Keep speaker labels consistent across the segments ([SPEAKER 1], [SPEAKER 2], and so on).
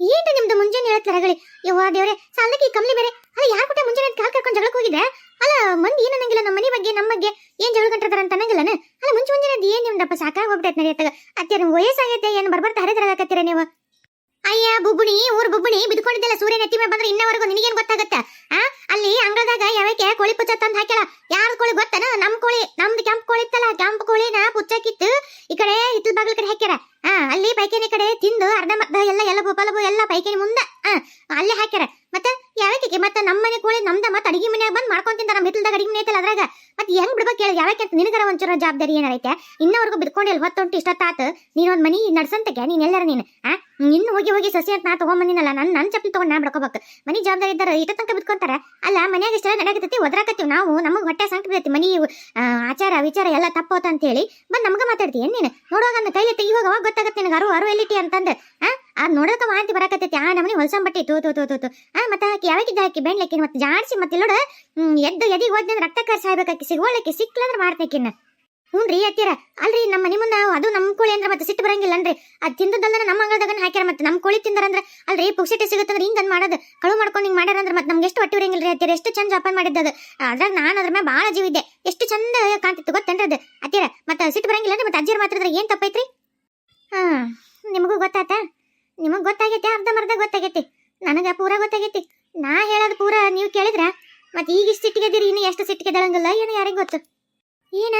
[SPEAKER 1] ಏನ್ರಿ ನಿಮ್ದು ಮುಂಜಾನೆ ಹೇಳತ್ ರಗಳಿ? ಯವ್ವ ದೇವ್ರೆ, ಸಾಲಕ್ಕೆ ಈ ಬೇರೆ. ಅಲ್ಲ, ಯಾರ ಕೂಡ ಮುಂಜಾನೆ ಕಾಲ್ ಕರ್ಕೊಂಡು ಜಗಳಕ್ಕೆ ಹೋಗಿದ್ರೆ ಅಲ್ಲ, ಮಂದಿ ಏನ್ ಅನ್ನಂಗಿಲ್ಲ, ನಮ್ಮ ಮನೆ ಬಗ್ಗೆ, ನಮ್ಮ ಬಗ್ಗೆ ಏನ್ ಜಗಳ ಕಂಟಿರ್ತಾರ ಅಂತ ಅನ್ನಂಗಿಲ್ಲನ? ಅಲ್ಲ, ಮುಂಚೆ ಮುಂಜಾನೆ ಅದ್ ಏನ್ ನಿಮ್ದಪ್ಪ, ಸಾಕಾಗಿ ಹೋಗ್ಬಿಟ್ಟೈತೆ ನಡಿಯತ್ತಾಗ ಅತ್ಯಾರ ವಯಸ್ಸಾಗೈತೆ, ಏನ್ ಬರ್ಬರ್ತಾ ಹರಿದ್ರಾಗತ್ತೀರ ನೀವು? ಅಯ್ಯ, ಬುಬ್ಬುಣಿ, ಊರ್ ಬುಬ್ಬುಣಿ, ಬಿದ್ಕೊಂಡಿದ್ದಲ್ಲ ಸೂರ್ಯ ನೆತ್ತಿ ಮೇಲೆ ಬಂದ್ರೆ ಇನ್ನವರೆಗೂ ನಿನಗೇನ್ ಗೊತ್ತಾಗತ್ತ? ಆ, ಅಲ್ಲಿ ಅಂಗಳದಾಗ ಯಾವಕ್ಕೆ ಕೋಳಿ ಪುಚ್ಚ ತಂದ್ ಹಾಕ್ಯಾಳ? ಯಾರ ಕೋಳಿ ಗೊತ್ತನ? ನಮ್ ಕೋಳಿ, ನಮ್ದು ಕೆಂಪ್ ಕೋಳಿ ಇತ್ತಲ್ಲ, ಕೆಂಪ್ ಕೋಳಿನ ಪುಚ್ಚಕ್ಕಿತ್ತು ಈ ಕಡೆ ಹಿತ್ತಲ್ ಬಾಗಿಲ ಕಡೆ ಹಾಕ್ಯಾರ. ಆ, ಅಲ್ಲಿ ಪೈಖಾನೆ ಕಡೆ ತಿಂದು ಅರ್ಧ ಮರ್ಧ ಎಲ್ಲ ಎಲಬು ಪಲಬು ಎಲ್ಲ ಪೈಖಾನೆ ಮುಂದ ಆ ಅಲ್ಲೇ ಹಾಕ್ಯಾರ ಮತ್ತೆ ಯಾವಕ್ಕೆ ಮತ್ತೆ ನಮ್ಮ ಮನೆ ಕೋಳಿ ನಮ್ದ ಮತ್ತೆ ಅಡಿಗೆ ಮನ್ಯಾಗ ಬಂದ್ ಮಾಡ್ಕೊಂಡ್ ತಿಂತಾರ ನಮ್ಮ ಹಿತ್ತಲದಾಗ ಅಡಿಗೆ ಮನೆ ಐತಲ್ಲ ಅದ್ರಾಗ ಮತ್ತೆ ಹೆಂಗ್ ಬಿಡ್ಬೇಕು ಹೇಳಿ ಯಾವಕ್ಕೆ ಅಂತ ನಿನಗರ ಏನಾರ ಜವಾಬ್ದಾರಿ ಏನಾರೈತೆ? ಇನ್ನವರೆಗೂ ಬಿದ್ಕೊಂಡಿಲ್ಲ ಹೊತ್ತೊಂಟು ಇಷ್ಟೊತ್ತಾತು ನೀನ್ ಒಂದ್ ಮನಿ ನಡ್ಸಂತಕ್ಕೆ? ನೀನ್ ಎಲ್ಲರ ನೀನ್, ಆ? ಇನ್ನು ಹೋಗಿ ಹೋಗಿ ಸಸಿ ಅಂತ ನಾ ತಗೊಂಬಂದಿನಲ್ಲ ನನ್ನ ನನ್ ಚಪ್ಪಲಿ ತಗೊಂಡ್ ನಾ ಬಿಡ್ಕೋಬೇಕು. ಮನಿ ಜವಾಬ್ದಾರಿ ಇದ್ದಾರೆ ಇಷ್ಟ ತನಕ ಬಿದ್ಕೊಂತಾರ. ಅಲ್ಲ, ಮನ್ಯಾಗ ಇಷ್ಟ ನಡೆಯಕತ್ತೈತಿ ಒದ್ರಾಕತ್ತೀವಿ ನಾವು? ನಮಗ್ ಹೊಟ್ಟೆ ಸಂಕಟ ಬೀಳತಿ ಮನಿ ಆಚಾರ, ವಿಚಾರ ಎಲ್ಲ ತಪ್ಪೋತ ಅಂತ ಹೇಳಿ ಬಂದ್ ನಮಗ ಮಾತಾಡ್ತಿ, ಏನ್ ನೀನು? ನೋಡುವಾಗ ನನ್ನ ಕೈಲಿ ತೆಗಿವಾಗ ಅವಾಗ ಗೊತ್ತಾಗತ್ತೆ ನಿನಗೆ ಅರು ಅರು ಎಲ್ಲಿಟಿ ಅಂತಂದು. ಆ? ಅದ್ ನೋಡಕ ವಾಂತಿ ಬರಕತ್ತೈತಿ. ಆ ನಮನಿ ಹೊಲ್ಸಂಬಟ್ಟಿ ತೂ ತೂ ತೂ ತೂ ತೂ. ಆ, ಮತ್ತೆ ಆಕಿ ಯಾವಾಗಿದ್ದ ಆಕಿ ಬೆಣ್ಲಕ್ಕಿ ಮತ್ತೆ ಜಾಡ್ಸಿ, ಮತ್ತೆ ಹ್ಮ್, ಎದ್ದು ಎದಿಗೆ ಹೋದ್ನ ರಕ್ತ ಕರ್ ಸಾಯ್ಬೇಕಾಕಿ ಸಿಗೋಳಕ್ಕೆ, ಸಿಕ್ಲಂದ್ರ ಮಾಡ್ತೇಕಿನ್ನ ಹ್ಞೂನ್ರಿ ಅತ್ತೀರ ಅಲ್ರಿ, ನಮ್ಮ ಮನೆ ಮುಂದೆ ಅದು ನಮ್ಮ ಕೋಳಿ ಅಂದ್ರೆ ಮತ್ತೆ ಸಿಟ್ಟು ಬರಂಗಿಲ್ಲನ್ರಿ ಅದು ತಿಂದದಲ್ಲನ ನಮ್ಮ ಅಂಗಳದಾಗನ ಹಾಕ್ಯಾರ ಮತ್ತೆ ನಮ್ಮ ಕೋಳಿ ತಿಂದಾರಂದ್ರ, ಅಲ್ರಿ ಪುಕ್ಷಟಿ ಸಿಗುತ್ತಂದ್ರೆ ಹಿಂಗೆ ಮಾಡೋದು. ಕಳು ಮಾಡ್ಕೊಂಡು ಹಿಂಗೆ ಮಾಡ್ಯಾರ ಅಂದ್ರೆ ಮತ್ತೆ ನಮ್ಗೆ ಎಷ್ಟು ಹೊಟ್ಟೆ ಉರಿಯಂಗಿಲ್ರಿ ಅತ್ತೀರ ಎಷ್ಟು ಚಂದ ಜೋಪಾನ ಮಾಡಿದ್ದದು ಅದ್ರಾಗ ನಾನು ಅದ್ರ ಮೇಲೆ ಭಾಳ ಜೀವ ಇದ್ದೆ. ಎಷ್ಟು ಚಂದ ಕಾಣ್ತಿತ್ತು ಗೊತ್ತೇನ್ರಿ ಅದು? ಅತ್ತೀರ ಮತ್ತೆ ಸಿಟ್ಟು ಬರಂಗಿಲ್ಲ ಅಂದ್ರೆ ಮತ್ತೆ ಅಜ್ಜಿಯರ್ ಮಾತ್ರ ಏನು ತಪ್ಪೈತ್ರಿ ಹಾಂ, ನಿಮಗೂ ಗೊತ್ತಾತ? ನಿಮಗೆ ಗೊತ್ತಾಗೈತೆ, ಅರ್ಧ ಮರ್ಧ ಗೊತ್ತಾಗೈತಿ. ನನಗೆ ಪೂರ ಗೊತ್ತಾಗೈತಿ. ನಾ ಹೇಳೋದು ಪೂರ ನೀವು ಕೇಳಿದ್ರ? ಮತ್ತೆ ಈಗ ಇಷ್ಟು ಸಿಟ್ಟಿಗೆದಿರಿ ಇನ್ನು ಎಷ್ಟು ಸಿಟ್ಟಿಗೆದಳಂಗಿಲ್ಲ, ಏನು ಯಾರಿಗೆ ಗೊತ್ತು? ಏನ?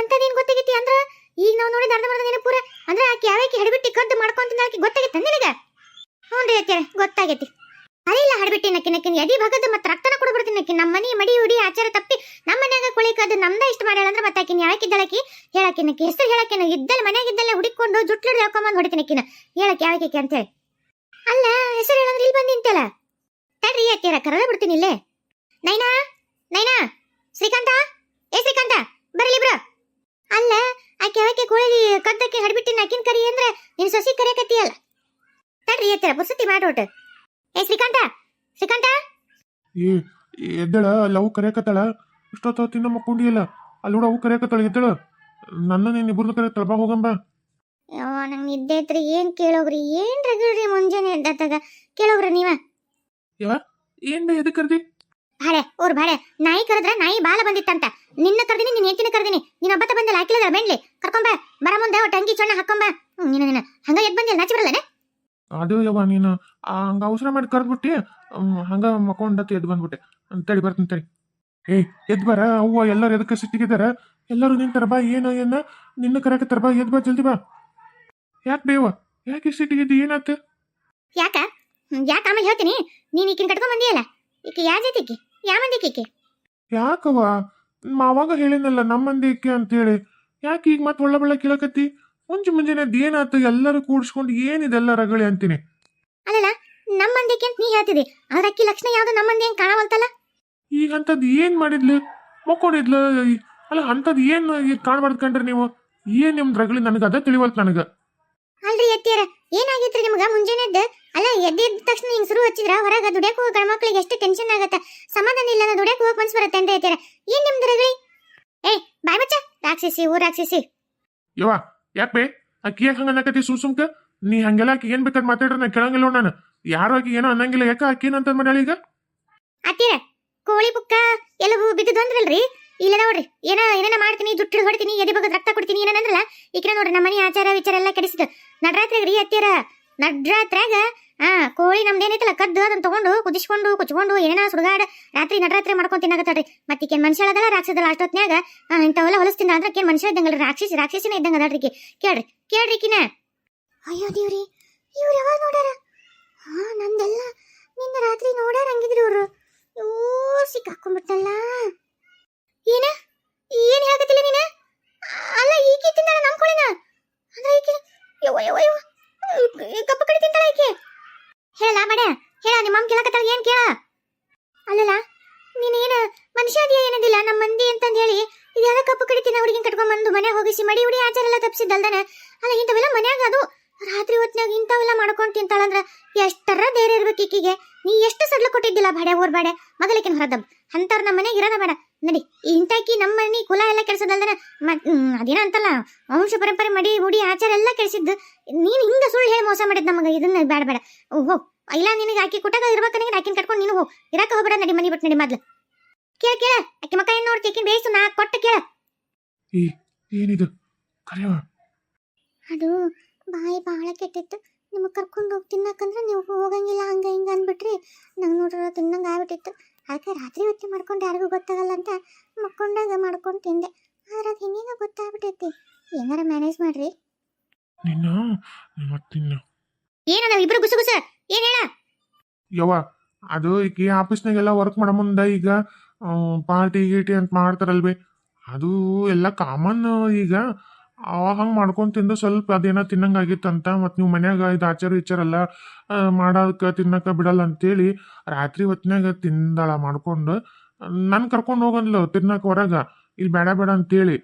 [SPEAKER 1] ಅಂತದೇನ್ ಗೊತ್ತಾಗೈತಿ ಅಂದ್ರ? ಈಗ ನಾವು ನೋಡಿ ಮರ್ಧ ನೆನಪು ಪೂರ? ಅಂದ್ರೆ ಆಕಿ ಯಾವಾಕಿ ಹಡಬಿಟ್ಟಿ ಕದ್ದು ಮಾಡ್ಕೊಂತಿಂದ ಆಕಿ ಗೊತ್ತಾಗೈತೆ ನಿನಗ? ಹ್ಞೂ ರೀ ಗೊತ್ತಾಗೈತಿ. ಅದಿಲ್ಲ ಹಡಬಿಟ್ಟಿ ನಕ್ಕಿ ನಕ್ಕಿನ ಎದಿ ಭಾಗದ ಮತ್ತೆ ರಕ್ತನ ಕೊಡ್ಬಿಡ್ತೀನಿ ನಕ್ಕಿ ನಮ್ಮ ಮನೆ ಮಡಿ ಉಡಿ ಆಚಾರ ತಪ್ಪಿ ನಮ್ಮ ಮನ್ಯಾಗ ಕೊಳಿ ಕದ್ದು ನಮ್ದ ಇಷ್ಟ ಮಾಡ್ಯಾಳ ಅಂದ್ರೆ ಮತ್ತೆ ಆಕಿನ ಯಾವಕ್ಕಿದ್ದಳಕಿ ಹೇಳಾಕಿ ನಕ್ಕಿ ಹೆಸರು ಹೇಳಕಿನ ಇದ್ದಲ್ಲ ಮನ್ಯಾಗ ಇದ್ದಲ್ಲೇ ಹುಡುಕೊಂಡು ಜುಟ್ಲು ಹಾಕೊಂಬಂದು ಹೊಡಿತೀನಿ ನಕ್ಕಿನ ಹೇಳಕ್ ಯಾವಕ್ಕೆ ಅಂತೇಳಿ. ಅಲ್ಲ, ಹೆಸರು ಹೇಳಂದ್ರೆ ಇಲ್ಲಿ ಬಂದು ನಿಂತಲ್ಲ ತಡ್ರಿ ಅತ್ತೀರ ಕರೆದ ಬಿಡ್ತೀನಿ ಇಲ್ಲೇ. ನೈನಾ? ನೈನಾ? ಶ್ರೀಕಾಂತ? ಏ ಶ್ರೀಕಾಂತ ಬರಲಿ ಬ್ರ ಅಲ್ಲ ಆಕೆ ಆಕೆ ಕೋಳಿ ಕದ್ದಕ್ಕೆ ಹಡ್ಬಿಟ್ಟಿನ ಆಕಿನ ಕರಿ ಅಂದ್ರೆ ನಿನ್ ಸೊಸಿ ಕರೆಯಕತ್ತೀಯಲ್ಲ ತಡ್ರಿ ಎತ್ತರ ಬುಸತಿ ಮಾಡೋಟ ಏ ಶ್ರೀಕಾಂತ ಶ್ರೀಕಾಂತ?
[SPEAKER 2] ಏ ಎದ್ದಳ ಅಲ್ಲಿ ಅವು ಕರೆಯಕತ್ತಾಳ ಇಷ್ಟೊತ್ತ ತಿನ್ನ ಮಕ್ಕೊಂಡಿಯಲ್ಲ ಅಲ್ಲಿ? ನೋಡ ಅವು ಕರೆಯಕತ್ತಾಳ ಎದ್ದಳ. ನನ್ನ ನೀನ್ ಇಬ್ಬರನ್ನ ಕರೆಯತ್ತಾಳ ಬಾ ಹೋಗಂಬ.
[SPEAKER 1] ನಂಗೆ ನಿದ್ದೆ ಐತ್ರಿ ಏನ್ ಕೇಳೋಗ್ರಿ ಏನ್ ರಗಳ್ರಿ ಮುಂಜಾನೆ ಎದ್ದಾತಾಗ ಕೇಳೋಗ್ರಿ ನೀವ?
[SPEAKER 2] ಏನ್ ಬೇ ಎದಕ್ಕೆ ಕರ್ದಿ?
[SPEAKER 1] ಬಾಳೆ ಓರ್ ಬಾಳೆ ನಾಯಿ ಕರೆದ್ರ ನಾಯಿ ಬಾಲ ಬಂದಿತ್ತಂತ. ನಿನ್ನ ಕರ್ದಿನಿ ನಿನ್ನ ಹೆಂಡತಿನ ಕರ್ದಿನಿ. ನೀನ್ ಒಬ್ಬತ್ತ ಬಂದಲ್ಲ ಹಾಕಿಲ್ಲ ಬೆಂಡ್ಲಿ. ಕರ್ಕೊಂಬ ಬರ ಮುಂದೆ ಒಟ್ಟು ಅಂಗಿ ಚೊಣ್ಣ ಹಾಕೊಂಬ ನೀನು ನೀನು. ಹಂಗ ಎದ್ ಬಂದಿಲ್ಲ ನಾಚಿ ಬರಲ್ಲನೆ?
[SPEAKER 2] ಅದು ಯವ್ವ ನೀನು ಹಂಗ ಅವಸರ ಮಾಡಿ ಕರೆದ್ಬಿಟ್ಟಿ ಹಂಗ ಮಕ್ಕೊಂಡತ್ತು ಎದ್ದು ಬಂದ್ಬಿಟ್ಟೆ. ಅಂತೇಳಿ ಬರ್ತೀನಿ ತಡಿ. ಏ ಎದ್ ಬರ ಅವ್ವ ಎಲ್ಲರೂ ಎದಕ್ಕೆ ಸಿಟ್ಟಿಗಿದಾರ ಎಲ್ಲರೂ ನಿಂತಾರ ಬಾ ಏನು ಏನ? ನಿನ್ನ ಕರೆಯಕತ್ತಾರ ಬಾ ಎದ್ ಬಾ ಜಲ್ದಿ ಬಾ. ಯಾಕೆ ಬೇವ ಯಾಕೆ ಸಿಟ್ಟಿಗಿದ್ದು ಏನಾಯ್ತು
[SPEAKER 1] ಯಾಕ? ಯಾಕೆ ಯಾಕ ಆಮೇಲೆ ಹೇಳ್ತೀನಿ? ನೀನು ಈಕಿನ ಕಟ್ಕೊಂಡ್ ಬಂದಿಯಲ್ಲ? ಈಕೆ ಯಾವ ಜೊತೆಗೆ? ಯಾ ಮಂದಿಕೆ
[SPEAKER 2] ಯಾಕವ್ವ? ಮಾವಾಗ ಹೇಳಿನಲ್ಲ ನಮ್ಮ ಮಂದಿಕ್ಕೆ ಅಂತೇಳಿ. ಯಾಕೆ ಈಗ ಮತ್ತೆ ಒಳ್ಳೆ ಬಳ್ಳ ಕೇಳಕತ್ತಿ? ಮುಂಚೆ ಮುಂಜಾನೆ ಏನಾಯ್ತು ಎಲ್ಲರೂ ಕೂಡಿಸ್ಕೊಂಡು ಏನಿದೆಲ್ಲ ರಗಳಿ ಅಂತೀನಿ.
[SPEAKER 1] ಅಲ್ಲಲ್ಲ ನಮ್ಮ ಮಂದಿಕೆ ಅಂತ ನೀ ಹೇಳ್ತಿದಿ? ಆದ್ರೆ ಅಕ್ಕಿ ಲಕ್ಷಣ ಯಾವ್ದು ನಮ್ಮ ಮಂದಿ ಹೆಂಗ್ ಕಾಣವಲ್ತಲ್ಲ?
[SPEAKER 2] ಈಗ ಅಂಥದ್ದು ಏನ್ ಮಾಡಿದ್ಲು? ಮಕ್ಕೊಂಡಿದ್ಲು? ಅಲ್ಲ ಅಂಥದ್ದು ಏನ್ ಈಗ ಕಾಣ್ಬಾರ್ದು ಕಂಡ್ರಿ ನೀವು? ಏನ್ ನಿಮ್ದು ರಗಳಿ? ನನಗೆ ಅದ ತಿಳಿವಲ್ತು ನನಗೆ.
[SPEAKER 1] ಅಲ್ರಿ ಎತ್ತಿಯರ ಏನಾಗಿತ್ರಿ ನಿಮ್ಗ ಮುಂಜಾನೆ ಎದ್ದು ಅಲ್ಲ ಎದ್ದಿದ್ದ ತಕ್ಷಣ ಹಿಂಗ್ ಶುರು ಹಚ್ಚಿದ್ರ? ಹೊರಗ ದುಡ್ಯಾಕ ಹೋಗೋ ಗಣಮಕ್ಳಿಗೆ ಎಷ್ಟು ಟೆನ್ಷನ್ ಆಗತ್ತ? ಸಮಾಧಾನ ಇಲ್ಲ ಅಂದ್ರೆ ದುಡ್ಯಾಕ ಹೋಗಕ್ ಮನ್ಸ್ ಬರುತ್ತೆ ಅಂದ್ರೆ ಎತ್ತಿಯರ ಏನ್ ನಿಮ್ದು ರಗಳಿ? ಏಯ್ ಬಾಯ್ ಬಚ್ಚ ರಾಕ್ಷಸಿ ಊ ರಾಕ್ಷಸಿ.
[SPEAKER 2] ಯವ್ವ ಯಾಕೆ ಬೇ ಆಕಿ ಯಾಕೆ ಹಂಗ ಅನ್ನಕತ್ತಿ ಸುಮ್ ಸುಮ್ಕ? ನೀ ಹಂಗೆಲ್ಲ ಆಕಿ ಏನ್ ಬೇಕಾದ್ ಮಾತಾಡ್ರ ನಾ ಕೇಳಂಗಿಲ್ಲ ನಾನು. ಯಾರು ಆಕಿ ಏನೋ ಅನ್ನಂಗಿಲ್ಲ ಯಾಕ ಆಕಿ ಏನಂತ ಮಾಡ್ಯಾಳ ಈಗ?
[SPEAKER 1] ಅತ್ತಿರ ಕೋಳಿ ಬುಕ್ಕ ಎಲ್ಲವೂ ಬಿದ್ದು ಅಂದ್ರಲ್ರಿ ಇಲ್ಲ ನೋಡ್ರಿ, ಏನ ಏನೇನ ಮಾಡ್ತೀನಿ, ಜುಟ್ಟು ಹೊಡ್ತೀನಿ, ಎದೆ ಬಗ್ಗೆ ರಕ್ತ ಕೊಡ್ತೀನಿ ಏನಂದ್ರಲ್ಲ ಈಕಿನ ನೋಡ್ರಿ ನಮ್ಮ ಮನೆ ಆಚಾರ ವಿಚಾರ ಎಲ್ಲ ಕೆಡಿಸಿದ ನಡ್ರಾತ್ರಿಯಾಗ ರೀ ಅತ್ತಿರ ನಡ್ರಾತ್ರ್ಯಾಗ, ಆ, ಕೋಳಿ ನಮ್ದೇನೈತಲ್ಲ, ಕದ್ದು ಅದನ್ನ ತಗೊಂಡು ಕುದಿಸ್ಕೊಂಡು, ಕುಚ್ಕೊಂಡು, ಏನೇನ ಸುಡುಗಾಡ ರಾತ್ರಿ ನಡ್ರಾತ್ರಿ ಮಾಡ್ಕೊಂಡ್ ತಿನ್ನಾಗತ್ತಡ್ರಿ ಮತ್ತೆ ಈಕೇನ್ ಮನುಷ್ಯ ಅದಲ್ಲ ರಾಕ್ಷಸದಲ್ಲ, ಅಷ್ಟೊತ್ನ್ಯಾಗ ಇಂಥವೆಲ್ಲ ಹೊಲಸ್ತಿಂದ ಅಂದ್ರೆ ಕೇನ್ ಮನುಷ್ಯ ಇದ್ದಂಗಲ್ರಿ, ರಾಕ್ಷಸಿ ರಾಕ್ಷಸಿನ ಇದ್ದಂಗ ಅದಳ್ರಿ ಕೇಳ್ರಿ ಕೇಳ್ರಿ ಕಿನ ಅಯ್ಯೋ ದೇವ್ರಿ, ಇವ್ರು ಯಾವಾಗ ನೋಡ್ಯಾರ? ಹಾ ರಾತ್ರಿ ನೋಡ್ಯಾರ ಹಂಗಿದ್ರಿ ಇವ್ರು ಓ ಸಿಕ್ಕಾಕೊಂಡ್ಬಿಟ್ಟಲ್ಲ ಏನ ಏನ್ ಹೇಳಕತ್ತಿಲ್ಲ ನೀನ ಅಲ್ಲ ಈಕಿ ತಿಂದಾಳ ನಮ್ ಕೋಳಿನ ಅಂದ್ರೆ ಈಕಿ ಯವ್ವ ಯವ್ವ ಯವ್ವ ಈ ಕಪ್ಪ ಕಡೆ ತಿಂತಾಳ ಈಕಿ ಹೇಳ ಬಡ ಹೇಳ ನಿಮ್ಮ ಅಮ್ಮ ಕೇಳಕತ್ತಾಳ ಏನ್ ಕೇಳ ಅಲ್ಲಲ್ಲ ನೀನೇನ ಮನುಷ್ಯ ಅದಿಯ ಏನದಿಲ್ಲ ನಮ್ಮ ಮಂದಿ ಅಂತಂದ್ ಹೇಳಿ ಇದೆಲ್ಲ ಕಪ್ಪು ಕಡಿತಿನ ಹುಡುಗಿನ ಕಟ್ಕೊಂಡ್ ಬಂದು ಮನೆ ಹೋಗಿಸಿ ಮಡಿ ಹುಡಿ ಆಚಾರ ಎಲ್ಲ ತಪ್ಪಿಸಿದ್ದಲ್ದನ ಅಲ್ಲ ಇಂಥವೆಲ್ಲ ಮನ್ಯಾಗ ಅದು ರಾತ್ರಿ ಹೊತ್ನಾಗ ಇಂಥವೆಲ್ಲ ತಿಂತಾಳಂದ್ರ ಎಷ್ಟರ ಧೈರ್ಯ ಇರ್ಬೇಕು ಈಕಿಗೆ? ನೀ ಎಷ್ಟು ಸಡ್ಲ ಕೊಟ್ಟಿದ್ದಿಲ್ಲ ಬಾಡೆ ಊರ್ ಬಾಡೆ? ಮೊದಲಕಿನ ಹೊರದಮ್ ಅಂತವ್ರ ನಮ್ಮ ಮನೆಗೆ ಇರೋದ ಬೇಡ. ನಡಿ ಇಂತಾಕಿ ನಮ್ಮ ಮನೆ ಕುಲ ಎಲ್ಲ ಹ್ಮ್, ಅದೇನ ಅಂತಲ್ಲ ವಂಶ ಪರಂಪರೆ ಮಡಿ ಮುಡಿ ಆಚಾರ ಎಲ್ಲ ಕೆಡ್ಸಿದ್ದು. ನೀನ್ ಹಿಂಗ ಸುಳ್ಳು ಹೇಳಿ ಮೋಸ ಮಾಡಿದ್ ನಮಗ ಇದನ್ನ ಬೇಡ ಬೇಡ. ಹೋಗ್ ಇಲ್ಲ ನಿನಗೆ ಆಕಿ ಕೊಟ್ಟಾಗ ಇರ್ಬೇಕಂದ್ರೆ ಆಕಿನ ಕಟ್ಕೊಂಡು ನೀನು ಹೋಗ್ ಇರಾಕ ಹೋಗ್ಬೇಡ ನಡಿ ಮನಿ ಬಿಟ್ಟು ನಡಿ ಮೊದ್ಲು. ಕೇಳ ಕೇಳ ಆಕಿ ಮಕ್ಕ ಏನ್ ನೋಡ್ತಿ? ಆಕಿನ ಬೇಯಿಸು ನಾ ಕೊಟ್ಟು ಕೇಳ.
[SPEAKER 2] ಏನಿದು?
[SPEAKER 1] ಅದು ಬಾಯಿ ಬಹಳ ಕೆಟ್ಟಿತ್ತು. ನಿಮಗೆ ಕರ್ಕೊಂಡು ಹೋಗಿ ತಿನ್ನಕಂದ್ರೆ ನೀವು ಹೋಗಂಗಿಲ್ಲ ಹಂಗೆ ಹಿಂಗೆ ಅಂದ್ಬಿಟ್ರಿ. ನಂಗೆ ನೋಡ್ರ ತಿನ್ನಂಗೆ ಆಗ್ಬಿಟ್ಟಿತ್ತು. ಅದಕ್ಕೆ ರಾತ್ರಿ ಹೊತ್ತಿ ಮಾಡ್ಕೊಂಡು ಯಾರಿಗೂ ಗೊತ್ತಾಗಲ್ಲ ಅಂತ ಮಕ್ಕೊಂಡಾಗ ಮಾಡ್ಕೊಂಡು ತಿಂದೆ. ಆದ್ರೆ ಅದು ಹೆಂಗೀಗ ಗೊತ್ತಾಗ್ಬಿಟ್ಟೈತಿ. ಏನಾರ ಮ್ಯಾನೇಜ್ ಮಾಡ್ರಿ.
[SPEAKER 2] ನಿನ್ನ ಮತ್ತಿನ್ನ
[SPEAKER 1] ನಾವು ಇಬ್ರು ಗುಸು ಗುಸು. ಏನ್ ಹೇಳ?
[SPEAKER 2] ಯವ್ವ ಅದು ಈಗ ಆಫೀಸ್ನಾಗೆಲ್ಲ ವರ್ಕ್ ಮಾಡೋ ಮುಂದೆ ಈಗ ಪಾರ್ಟಿ ಗೀಟಿ ಅಂತ ಮಾಡ್ತಾರಲ್ವೇ. ಅದು ಎಲ್ಲ ಕಾಮನ್ ಈಗ. ಅವಾಗ ಹಂಗೆ ಮಾಡ್ಕೊಂಡು ತಿಂದು ಸ್ವಲ್ಪ ಅದೇನೋ ತಿನ್ನಂಗಾಗಿತ್ತಂತ ಮತ್ತು ನೀವು ಮನ್ಯಾಗ ಇದು ಆಚಾರ ವಿಚಾರ ಮಾಡೋಕೆ, ತಿನ್ನಕ ಬಿಡಲ್ಲ ಅಂತೇಳಿ ರಾತ್ರಿ ಹೊತ್ತಿನಾಗ ತಿಂದಾಳ ಮಾಡ್ಕೊಂಡು, ನಾನು ಕರ್ಕೊಂಡು ಹೋಗಂದ್ಲು ತಿನ್ನಕ ಹೊರಗೆ ಇಲ್ಲಿ ಬೇಡ ಬೇಡ ಅಂತೇಳಿ.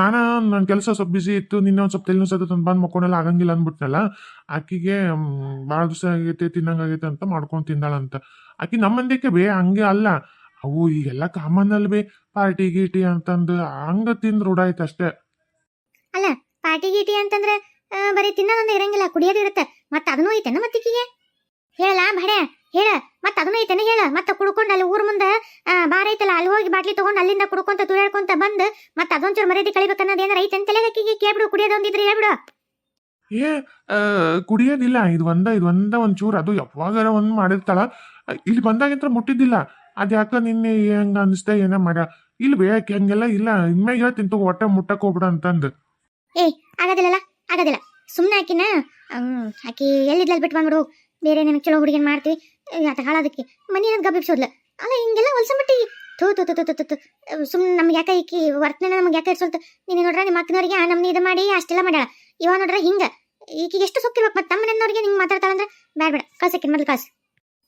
[SPEAKER 2] ನಾನು ನನ್ನ ಕೆಲಸ ಸ್ವಲ್ಪ ಬಿಸಿ ಇತ್ತು, ನಿನ್ನೆ ಒಂದು ಸ್ವಲ್ಪ ತೆಲಿನ ಸತ್ತ ಬಂದು ಮಕ್ಕೊಂಡೆಲ್ಲ ಆಗಂಗಿಲ್ಲ ಅಂದ್ಬಿಟ್ನಲ್ಲ, ಆಕಿಗೆ ಭಾಳ ದಿವಸ ಆಗೈತೆ, ತಿನ್ನಂಗಾಗೈತೆ ಅಂತ ಮಾಡ್ಕೊಂಡು ತಿಂದಾಳಂತ ಆಕಿ ನಮ್ಮ ಬೇ, ಹಂಗೆ ಅಲ್ಲ. ಅವು ಈಗೆಲ್ಲ ಕಾಮನ್ ಅಲ್ವೇ ಪಾರ್ಟಿ ಗೀಟಿ ಅಂತಂದು, ಹಂಗ ತಿಂದ್ ರೂಢ ಅಷ್ಟೇ.
[SPEAKER 1] ಪಾರ್ಟಿ ಗೀಟಿ ಅಂತಂದ್ರೆ ಬರೀ ತಿನ್ನೋದೊಂದು ಇರಂಗಿಲ್ಲ, ಕುಡಿಯೋದು ಇರುತ್ತೆ. ಮತ್ತೆ ಅದನ್ನೂ ಐತೆನ ಮತ್ತಿಕ್ಕಿಗೆ ಹೇಳ ಬಡೆ ಹೇಳ, ಮತ್ತೆ ಅದನ್ನೂ ಐತೆನ ಹೇಳ. ಮತ್ತೆ ಕುಡ್ಕೊಂಡು ಅಲ್ಲಿ ಊರ್ ಮುಂದೆ ಬಾರ ಐತಲ್ಲ, ಅಲ್ಲಿ ಹೋಗಿ ಬಾಟ್ಲಿ ತಗೊಂಡು ಅಲ್ಲಿಂದ ಕುಡ್ಕೊಂತ ತುಳಿಯಾಡ್ಕೊಂತ ಬಂದು, ಮತ್ತೆ ಅದೊಂಚೂರು ಮರ್ಯಾದೆ ಕಳಿಬೇಕನ್ನೋದು ಏನಾರ ಐತೆ ಅಂತಲೇ ಆಕಿಗೆ ಕೇಳ್ಬಿಡು ಕುಡಿಯೋದೊಂದಿದ್ರೆ ಹೇಳ್ಬಿಡು.
[SPEAKER 2] ಏ ಕುಡಿಯೋದಿಲ್ಲ, ಇದು ಒಂದ ಇದು ಒಂದ ಒಂಚೂರು, ಅದು ಯಾವಾಗಾರ ಒಂದ್ ಮಾಡಿರ್ತಾಳ. ಇಲ್ಲಿ ಬಂದಾಗಿಂತ ಮುಟ್ಟಿದ್ದಿಲ್ಲ. ಅದು ಯಾಕ ನಿನ್ನೆ ಹೆಂಗ ಅನಿಸ್ತಾ ಏನ ಮಾಡ. ಇಲ್ಲಿ ಬೇಯಕ್ಕೆ ಹಂಗೆಲ್ಲ ಇಲ್ಲ, ಇನ್ಮ್ಯಾಗ ಹೇಳ್ತೀನಿ ಹೊಟ್ಟೆ ಮುಟ್ಟಕ್ ಹೋಗ್ಬಿಡ ಅಂತಂದು.
[SPEAKER 1] ಆಗೋದಿಲ್ಲಲ್ಲ, ಆಗೋದಿಲ್ಲ. ಸುಮ್ಮನೆ ಆಕಿನ ಆಕಿ ಎಲ್ಲಿದ್ಲಲ್ಲಿ ಬಿಟ್ಟು ಬಂದ್ಬಿಡು. ಬೇರೆ ನಮಗೆ ಚಲೋ ಹುಡುಗಿನ ಮಾಡ್ತೀವಿ. ಹಾಳೋದಕ್ಕೆ. ಮನೆ ಏನಂತ ಗಬ್ಬಿಸೋದ್ಲ ಅಲ್ಲ, ಹಿಂಗೆಲ್ಲ ಹೊಲ್ಸಂಬಿಟ್ಟಿ ಥೂ ಥೂ ಥೂ ಥೂ ಥೂ ಸುಮ್ಮನೆ ನಮ್ಗೆ ಯಾಕೆ ಈಕಿ ವರ್ತನೆ ನಮ್ಗೆ ಯಾಕೆ ಇರ್ಸೋಲ್ತ? ನೀನು ನೋಡ್ರ ನಿಮ್ಮ ಅಕ್ಕನವ್ರಿಗೆ ನಮ್ಮನ್ನ ಇದು ಮಾಡಿ, ಅಷ್ಟೆಲ್ಲ ಮಾಡ್ಯಾಳ. ಇವಾಗ ನೋಡ್ರ ಹಿಂಗೆ. ಈಕಿಗೆ ಎಷ್ಟು ಸೊಕ್ಕಿರ್ಬೇಕು ಮತ್ತೆ ತಮ್ಮನವ್ರಿಗೆ ನಿಂಗೆ ಮಾತಾಡ್ತಾಳಂದ್ರೆ ಬೇಡ ಬೇಡ ಕಳ್ಸಕ್ಕೆ ಮೊದಲು ಕಳ್ಸು.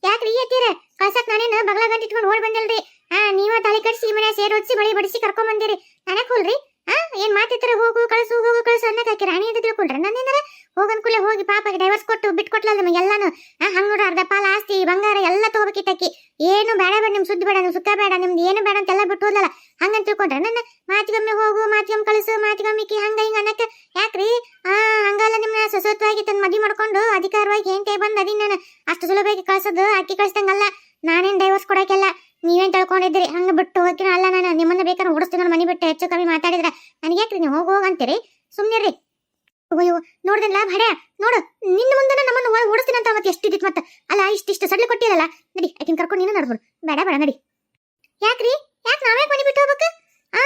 [SPEAKER 1] ಯಾಕ್ರಿ ಅತ್ತೀರ ಕಳ್ಸಕ್ ನಾನೇನು ಬಗಲ ಗಂಟಿಟ್ಕೊಂಡು ಓಡ್ ಬಂದಿಲ್ರಿ ಹಾ ನೀವ ತಾಳಿ ಕಟ್ಸಿ, ಮನೆ ಸೇರ್ ಹೊಡ್ಸಿ ಬಳಿ ಬಡಿಸಿ ಕರ್ಕೊಂಡ್ ಬಂದಿರಿ ನನಗೆ ಹೋಲ್ರಿ ಹಾ ಏನ್ ಮಾತಿತ್ತರ ಹೋಗು ಕಳ್ಸು ಹೋಗು ಕಳ್ಸು ಅನ್ನಕ್ ಹಾಕಿ ರಾಣಿ ಅಂತ ತಿಳ್ಕೊಂಡ್ರೆ ನನ್ನೇನಾರ ಹೋಗನ್ಕೂಲೆ ಹೋಗಿ ಪಾಪಗೆ ಡೈವರ್ಸ್ ಕೊಟ್ಟು ಬಿಟ್ಕೊಟ್ಲಲ್ಲ ನಮಗೆ ಎಲ್ಲಾನು ಹಾ ಹಂಗ್ ನೋಡ್ರ ಅರ್ಧ ಪಾಲ ಆಸ್ತಿ ಬಂಗಾರ ಎಲ್ಲ ತಗೋಬೇಕಿತ್ತಕ್ಕಿ ಏನು ಬೇಡ ಬೇಡ ನಿಮ್ ಸುದ್ದಿ ಬೇಡ ನಿಮ್ ಸುತ್ತ ಬೇಡ ನಿಮ್ದು ಏನು ಬೇಡ ಅಂತೆಲ್ಲ ಬಿಟ್ಟು ಹೋದ್ಲಲ್ಲ ಹಂಗಂತ ತಿಳ್ಕೊಂಡ್ರೆ ನನ್ನ ಮಾತಿಗೊಮ್ಮೆ ಹೋಗು ಮಾತಿಗೊಮ್ಮೆ ಕಳಿಸು ಮಾತಿಗೊಮ್ಮೆ ಕಿ ಹಂಗ ಹಿಂಗ ಅನ್ನಕ್ಕ ಯಾಕ್ರಿ ಆ ಹಂಗಲ್ಲ ನಿಮ್ನ ಸಸತ್ವಾಗಿ ತನ್ನ ಮದ್ವಿ ಮಾಡ್ಕೊಂಡು ಅಧಿಕಾರವಾಗಿ ಏನ್ ಕೈ ಬಂದ್ ಅದಿನ್ ನಾನು ಅಷ್ಟು ಸುಲಭವಾಗಿ ಕಳ್ಸೋದು ಅಕ್ಕಿ ಕಳ್ಸಂಗಲ್ಲ ನಾನೇನ್ ಡೈವರ್ಸ್ ಕೊಡಕ್ಕೆಲ್ಲ ನೀವೇನ್ ತಿಳ್ಕೊಂಡಿದ್ದೀರಿ ಹಂಗ ಬಿಟ್ಟು ಹೋಗಿನ ಅಲ್ಲ ನಾನು ನಿಮ್ಮನ್ನ ಬೇಕಾದ್ರೆ ಓಡಿಸ್ತೀನಿ ನೋಡಿ ಮನಿ ಬಿಟ್ಟು ಹೆಚ್ಚು ಕಮ್ಮಿ ಮಾತಾಡಿದ್ರೆ ನನಗೆ ಯಾಕ್ರಿ ನೀವು ಹೋಗು ಹೋಗ್ ಅಂತೀರಿ ಸುಮ್ನಿರ್ರಿ ಅಯ್ಯೋ ನೋಡ್ದಲ್ಲ ಭಡ್ಯ ನೋಡು ನಿನ್ನ ಮುಂದೆ ನಮ್ಮನ್ನು ಒಳಗೆ ಓಡಿಸ್ತೀನಿ ಅಂತ ಮತ್ತೆ ಎಷ್ಟಿದ್ದಿತ್ತು ಮತ್ತೆ ಅಲ್ಲ ಇಷ್ಟಿಷ್ಟು ಸಡ್ಲು ಕೊಟ್ಟಿರಲ್ಲ ನಡಿ ಆಕಿನ ಕರ್ಕೊಂಡು ನೀನು ನಡ್ಬೋದು ಬೇಡ ಬೇಡ ನಡಿ ಯಾಕ್ರಿ ಯಾಕೆ ನಾವೇ ಮನಿ ಬಿಟ್ಟು ಹೋಗ್ಬೇಕು ಆ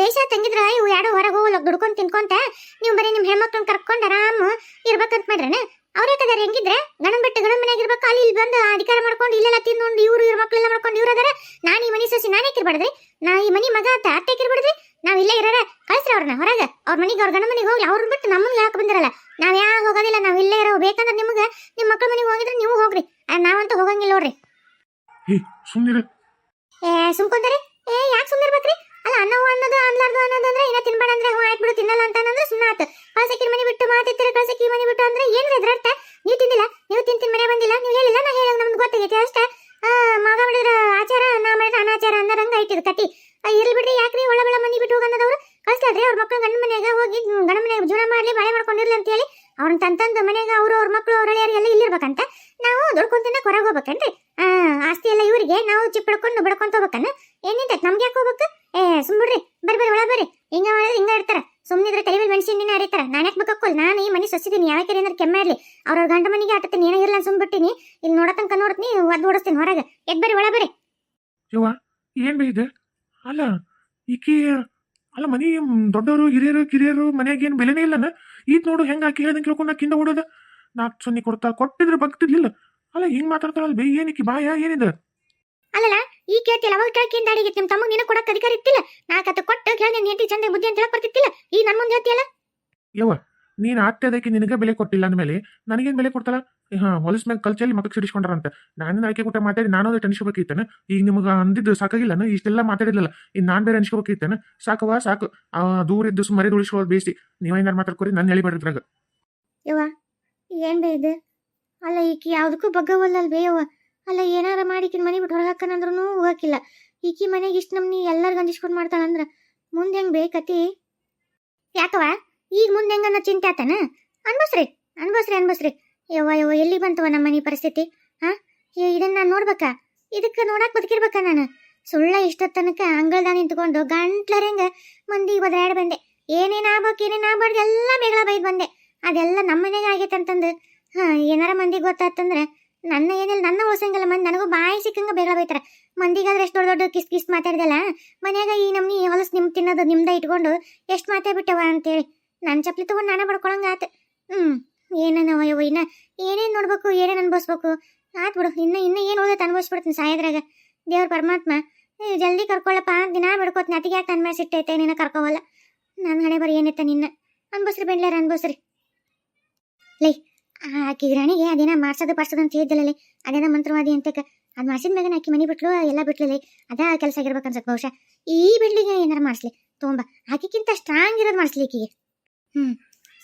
[SPEAKER 1] ಬೇಷ ತಂಗಿದ್ರ ಇವು ಯಾರೋ ಹೊರಗೆ ಹೋಗಲ್ಲ ದುಡ್ಕೊಂಡು ತಿನ್ಕೊಂತ ನೀವು ಬರೀ ನಿಮ್ಮ ಹೆಣ್ಮಕ್ಳನ್ನ ಕರ್ಕೊಂಡು ಆರಾಮ್ ಇರ್ಬೇಕಂತ ಮಾಡ್ರೇನ ಅವ್ರೇ ಕದಾರ ಹೆಂಗಿದ್ರೆ ಗಣನ್ ಬಿಟ್ಟು ಗಣನ್ ಮನೆಯಾಗ ಇರ್ಬೇಕು ಅಲ್ಲಿ ಇಲ್ಲಿ ಬಂದು ಅಧಿಕಾರ ಮಾಡ್ಕೊಂಡು ಇಲ್ಲೆಲ್ಲ ತಿನ್ಕೊಂಡು ಇವ್ರು ಇವ್ರ ಮಕ್ಳೆಲ್ಲ ಮಾಡ್ಕೊಂಡು ಇವ್ರು ಅದಾರ ನಾನು ಈ ಮನಿ ಸೊಸಿ ನಾನೇ ಕಿರ್ಬಾರ್ದ್ರಿ ನಾ ಈ ಮನಿ ಮಗ ಅಂತ ಅತ್ತೆ ಕಿರ್ಬಾರ್ದ್ರಿ ನಾವ್ ಇಲ್ಲೇ ಇರೋರ ಕಳ್ಸ್ರಿ ಅವ್ರನ್ನ ಹೊರಗೆ. ಅವ್ರ ಮನೆಗೆ ಅವ್ರ ಗಂಡ ಮನೆಗೆ ಹೋಗಿ ಅವ್ರನ್ನ ಬಿಟ್ಟು ನಮ್ಮನ್ನ ಯಾಕೆ ಬಂದಿರಲ್ಲ? ನಾವ್ ಯಾ ಹೋಗೋದಿಲ್ಲ ನಾವ್ ಇಲ್ಲೇ ಇರೋ ಬೇಕಂದ್ರೆ ನಿಮ್ಗೆ ನಿಮ್ಮ ಮಕ್ಕಳ ಮನೆಗೆ ಹೋಗಿದ್ರೆ ನೀವು ಹೋಗ್ರಿ. ನಾವಂತೂ ಹೋಗಂಗಿಲ್ಲ ನೋಡ್ರಿ.
[SPEAKER 2] ಏ
[SPEAKER 1] ಸುಮ್ಕೊಂತಾರೆ ಏ ಯಾಕೆ ಸುಮ್ಮನಿರ್ಬೇಕ್ರಿ ಅಲ್ಲ ಅನ್ನವು ಅನ್ನೋದು ಅನ್ಲಾರ್ದು ಅನ್ನೋದಂದ್ರೆ ಏನ ತಿನ್ಬೇಡ ಅಂದ್ರೆ ಹ್ಞೂ ಆಯ್ತು ಬಿಡು ತಿನ್ನಲ್ಲ ಅಂತ ಅಂದ್ರೆ ಸುಮ್ಮನೆ ಆತು. ಕಳ್ಸಕ್ಕಿನ ಮನೆ ಬಿಟ್ಟು ಮಾತಿತ್ತಿರ ಕಳ್ಸಕ್ಕಿ ಮನೆ ಬಿಟ್ಟು ಅಂದ್ರೆ ಏನ್ರಿ ಅದ್ರ ಅರ್ಥ ನೀವು ತಿಂದಿಲ್ಲ ನೀವು ತಿಂತಿನ ಮನೆ ಬಂದಿಲ್ಲ ನೀವು ಹೇಳಿಲ್ಲ ನಾ ಹೇಳ ನಮ್ಗೆ ಗೊತ್ತಾಗೈತೆ ಅಷ್ಟೇ ಆ, ಮಗ ಮಾಡಿದ್ರ ಆಚಾರ ನಾ ಮಾಡಿದ್ರ ಅನಾಚಾರ ಅನ್ನೋದಂಗ ಐತಿದ್ ಕತಿ ಆ, ಇರ್ಲಿ ಬಿಡ್ರಿ ಯಾಕ್ರಿ ಒಳ ಬೆಳ ಮನೆ ಬಿಟ್ಟು ಹೋಗನ್ನೋದವ್ರು ಕಳ್ಸ್ತಾಳ್ರಿ ಅವ್ರ ಮಕ್ಳು ಗಂಡ ಮನೆಯಾಗ ಹೋಗಿ ಗಂಡ ಮನೆಯಾಗ ಜೀವನ ಮಾಡ್ಲಿ ಬಾಳೆ ಮಾಡ್ಕೊಂಡಿರ್ಲಿ ಅಂತ ಹೇಳಿ ಅವ್ರನ್ನ ತಂತಂದು ಮನೆಯಾಗ ಅವ್ರು ಅವ್ರ ಮಕ್ಳು ಅವ್ರ ಎಲ್ಲ ಇಲ್ಲಿರ್ಬೇಕಂತ ನಾವು ದುಡ್ಕೊಂತಿನ ಹೊರಗೆ ಹೋಗ್ಬೇಕೇನ್ರಿ ಆ ಆಸ್ತಿ ಎಲ್ಲ ಇವರಿಗೆ ನಾವು ಚಿಪ್ ಹಿಡ್ಕೊಂಡು ಬಿಡ್ಕೊಂತ ಹೋಗ್ಬೇಕನ್ನ ಏನಿದೆ ನಮ್ಗೆ ಯಾಕೆ ಹೋಗ್ಬೇಕು ಏ ಸುಮ್ ಬಿಡ್ರಿ ಬರ್ರಿ ಬರ್ರಿ ಒಳ ಬರ್ರಿ ಹಿಂಗ ಮಾಡಿದ್ರೆ ಹಿಂಗ ಇರ್ತಾರ ಸುಮ್ಮನಿದ್ರೆ ತಲೆ ಮೇಲೆ ಮೆಣಸಿನ ಹರಿತಾರ ನಾನು ಯಾಕೆ ಬೇಕಕ್ಕೋಲ್ ನಾನು ಈ ಮನೆ ಸೊಸಿದೀನಿ ಯಾವಾಗ ಏನಾರು ಕೆಮ್ಮೆ ಇರ್ಲಿ ಅವ್ರ ಗಂಡ ಮನೆಗೆ ಆಟತೀನಿ ಏನೋ ಇರ್ಲ ಸುಮ್ ಬಿಟ್ಟಿನಿ ಇಲ್ಲಿ ನೋಡತನಕ ನೋಡ್ತೀನಿ ಒದ್ ಓಡಿಸ್ತೀನಿ ಹೊರಗೆ. ಎದ್ ಬರ್ರಿ ಒಳ ಬರ್ರಿ.
[SPEAKER 2] ಯವ್ವ ಏನ್ ಬೇ ಇದೆ? ಅಲ್ಲ ಈಕಿ ಅಲ್ಲ ಮನಿ ದೊಡ್ಡವರು ಹಿರಿಯರು ಕಿರಿಯರು ಮನ್ಯಾಗ ಏನು ಬೆಲೆನೇ ಇಲ್ಲನ? ಈತ್ ನೋಡು ಹೆಂಗ ಆಕಿ ಹೇಳ್ದಂಗೆ ಕೇಳ್ಕೊಂಡು ಕಿಂದ ಓಡೋದ. ನಾಲ್ಕು ಸೊನ್ನೆ ಕೊಡ್ತಾ ಕೊಟ್ಟಿದ್ರೆ ಬಗ್ತಿರ್ಲಿಲ್ಲ. ಅಲ್ಲ ಹಿಂಗ್ ಮಾತಾಡ್ತಾಳ ಬೇ ಏನಕ್ಕೆ ಬಾಯ ಏನಿದೆ?
[SPEAKER 1] ಅಲ್ಲಲ್ಲ ಈ ಕೇಳ್ತಿಲ್ಲ ಅವಾಗ ಕೇಳ್ಕಿಂದ ಅಡಿಗೆ ನಿಮ್ಮ ತಮ್ಮ ನಿನ್ನ ಕೊಡಕ್ಕೆ ಅಧಿಕಾರ ಇತ್ತಿಲ್ಲ? ನಾಲ್ಕತ್ತು ಕೊಟ್ಟು ಕೇಳಿ ಹೆಂಡತಿ ಚಂದ ಬುದ್ಧಿ ಅಂತ ಹೇಳಕ್ ಬರ್ತಿತ್ತಿಲ್ಲ? ಈ ನನ್ನ ಮುಂದೆ ಹೇಳ್ತಿಯಲ್ಲ?
[SPEAKER 2] ಯವ್ವ ನೀನ್ ಆಗ್ತದಕ್ಕೆ ನಿನಗೆ ಬೆಲೆ ಕೊಟ್ಟಿಲ್ಲ ಅಂದಮೇಲೆ ನನಗೇನ್ ಬೆಲೆ ಕೊಡ್ತಲ್ಲ ಹಾ, ಹೊಲಸ್ ಮ್ಯಾಗ ಕಲ್ಚಲ್ಲಿ ಮಕ್ಕಳು ಸಿಡಿಸ್ಕೊಂಡ್ರಂತ. ನಾನು ಆಕೆ ಕೂಟ ಮಾತಾಡಿ ನಾನು ಅದೇ ಅನ್ಸ್ಕೋಬೇಕಿತ್ತೇನೆ ಈಗ ನಿಮ್ಗೆ ಅಂದಿದ್ದು ಸಾಕಾಗಿಲ್ಲನ? ಇಷ್ಟೆಲ್ಲ ಮಾತಾಡಿದ್ಲಲ್ಲ? ಈಗ ನಾನು ಬೇರೆ ಅನ್ಸ್ಕೋಬೇಕಿತ್ತೇನೆ ಸಾಕವಾ ಸಾಕು. ದೂರ ಇದ್ದು ಸುಮ್ಮನೆ ಉಳಿಸ್ಕೊಳ್ಳೋದು ಬೇಸಿ ನೀವೇನಾರು ಮಾತಾಡ್ಕೊರಿ ನಾನು ಹೇಳಿಬಿಡ್ರಿದ್ರಾಗ
[SPEAKER 1] ಯವ್ವ, ಏನ್ ಬೇ ಅಲ್ಲ, ಈಕಿ ಯಾವ್ದಕ್ಕೂ ಬಗ್ಗವಲ್ಲಲ್ ಬೇಯವ್ವ ಅಲ್ಲ, ಏನಾರ ಮಾಡಿ ಈಕಿನ ಮನೆ ಬಿಟ್ಟು ಹೊರಗೆ ಹಾಕನಂದ್ರೂ ಹೋಗಕ್ಕಿಲ್ಲ. ಈಕಿ ಮನೆಗೆ ಇಷ್ಟು ನಮ್ನಿ ಎಲ್ಲರಿಗೂ ಅಂಜಿಸ್ಕೊಂಡು ಮಾಡ್ತಾಳಂದ್ರ ಮುಂದೆ ಹೆಂಗ್ ಬೇಕತಿ ಯಾಕವ ಈಗ ಮುಂದೆ ಹೆಂಗನ್ನ ಚಿಂತೆ ಆತನ? ಅನ್ಬಸ್ರಿ ಅನ್ಬಸ್ರಿ ಅನ್ಬಸ್ರಿ ಯವ್ವ ಯವ್ವ, ಎಲ್ಲಿ ಬಂತವ ನಮ್ಮ ಮನೆ ಪರಿಸ್ಥಿತಿ? ಹಾ? ಇದನ್ನ ನಾನು ನೋಡ್ಬೇಕಾ? ಇದಕ್ಕೆ ನೋಡಕ್ ಬದುಕಿರ್ಬೇಕಾ ನಾನು? ಸುಳ್ಳ ಇಷ್ಟೊತ್ತ ತನಕ ಅಂಗಳದಾಗ ನಿಂತ್ಕೊಂಡು ಗಂಟ್ಲರಂಗ ಮಂದಿ ಬದಾಡ್ ಬಂದೆ. ಏನೇನು ಆಗ್ಬೇಕು, ಏನೇನು ಆಗ್ಬಾರ್ದು ಎಲ್ಲ ಮೇಗಳ ಬೈದು ಬಂದೆ. ಅದೆಲ್ಲ ನಮ್ಮ ಮನೆಗೆ ಆಗೈತೆ ಅಂತಂದು. ಹಾ, ಏನಾರ ಮಂದಿಗೆ ಗೊತ್ತಾತಂದ್ರೆ ನನ್ನ ಏನಿಲ್ಲ, ನನ್ನ ಓಸಂಗಿಲ್ಲ ಮಂದಿ, ನನಗೂ ಬಾಯಿ ಸಿಕ್ಕಂಗ ಬೇಗ ಬೈತಾರ. ಮಂದಿಗಾದ್ರೆ ಎಷ್ಟು ದೊಡ್ಡ ದೊಡ್ಡ ಕಿಸ್ ಕಿಸ್ ಮಾತಾಡ್ದಲ್ಲ? ಮನ್ಯಾಗ ಈ ನಮ್ನಿ ಹೊಲಸು ನಿಮ್ ತಿನ್ನೋದು ನಿಮ್ದ ಇಟ್ಕೊಂಡು ಎಷ್ಟು ಮಾತಾಡ್ಬಿಟ್ಟವ ಅಂತೇಳಿ. ನನ್ನ ಚಪ್ಪಲಿ ತಗೊಂಡು ನಾನೇ ಬಡ್ಕೊಳಂಗ ಆತ. ಹ್ಮ್ ಯವ್ವ ಇನ್ನ? ಏನೇನ್ ನೋಡ್ಬೇಕು, ಏನೇನು ಅನ್ಭವಿಸ್ಬೇಕು? ಆತ್ ಬಿಡು, ಇನ್ನ ಇನ್ನ ಏನು ಓದತ್ ಅನ್ಭವಿಸ್ಬಿಡ್ತೀನಿ ಸಾಯದ್ರಾಗ. ದೇವ್ರ ಪರಮಾತ್ಮ ಜಲ್ದಿ ಕರ್ಕೊಳ್ಳಪ್ಪ ದಿನ ಬಿಡ್ಕೋತೀನಿ ಅತಿಗೆ ಯಾಕೆ ನನ್ನ ಮೇಲೆ ಸಿಟ್ಟೈತೆ, ನಿನ್ನ ಕರ್ಕೋವಲ್ಲ. ನನ್ನ ಹಣೆ ಬರೀ ಏನೈತೆ ನಿನ್ನ? ಅನ್ಭವಿಸ್ರಿ ಬೆಂಡ್ಲಾರ, ಅನ್ಭವಿಸ್ರಿ. ಲೈ ಆಕಿ ರಾಣಿಗೆ ಅದೇನ ಮಾಡ್ಸೋದು ಪಾಡ್ಸೋದು ಅಂತ ಹೇಳಿದ್ದಲ್ಲ ಅದೇನ ಮಂತ್ರವಾದಿ ಅಂತಕ ಅದ್ ಮಾಡ್ಸಿದ ಮ್ಯಾಗ ಆಕಿ ಮನಿ ಬಿಟ್ಲು, ಎಲ್ಲ ಬಿಟ್ಲಲ್ಲಿ ಅದ ಕೆಲಸ ಆಗಿರ್ಬೇಕು ಅನ್ಸತ್ ಬಹುಶಃ. ಈ ಬಿಡ್ಲಿಗೆ ಏನಾರ ಮಾಡಿಸ್ಲಿ ತೊಂಬ ಆಕಿಕ್ಕಿಂತ ಸ್ಟ್ರಾಂಗ್ ಇರೋದು ಮಾಡಿಸ್ಲಿ ಈಕಿಗೆ ಹ್ಮ್,